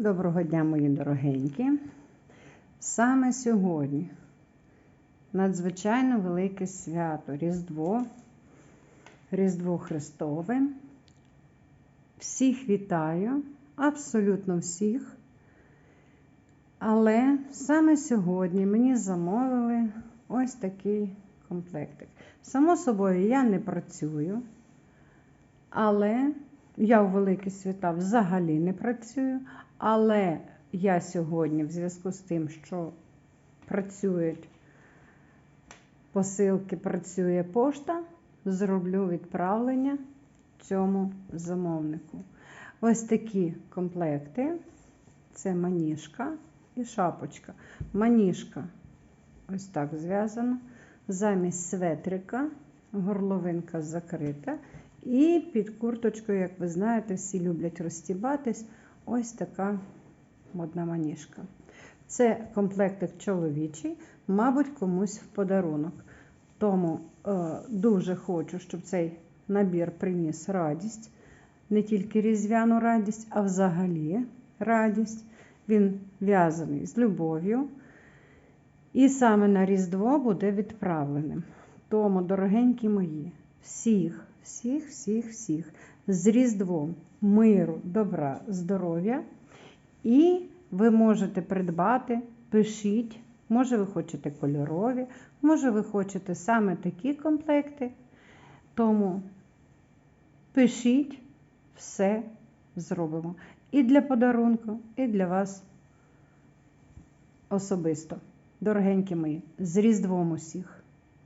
Доброго дня, мої дорогенькі. Саме сьогодні надзвичайно велике свято Різдво, Різдво Христове. Всіх вітаю, абсолютно всіх. Але саме сьогодні мені замовили ось такий комплектик. Само собою, я не працюю, але я у великі свята взагалі не працюю. Але я сьогодні, в зв'язку з тим, що працюють посилки, працює пошта, зроблю відправлення цьому замовнику. Ось такі комплекти. Це маніжка і шапочка. Маніжка ось так зв'язана. Замість светрика, горловинка закрита. І під курточкою, як ви знаєте, всі люблять розстібатись. Ось така модна маніжка. Це комплектик чоловічий, мабуть, комусь в подарунок. Тому е, дуже хочу, щоб цей набір приніс радість. Не тільки різдвяну радість, а взагалі радість. Він в'язаний з любов'ю. І саме на Різдво буде відправленим. Тому, дорогенькі мої, всіх, всіх, всіх, всіх з Різдвом, миру, добра, здоров'я. І ви можете придбати, пишіть, може, ви хочете кольорові, може, ви хочете саме такі комплекти. Тому пишіть, все зробимо. І для подарунку, і для вас особисто. Дорогенькі мої, з Різдвом усіх!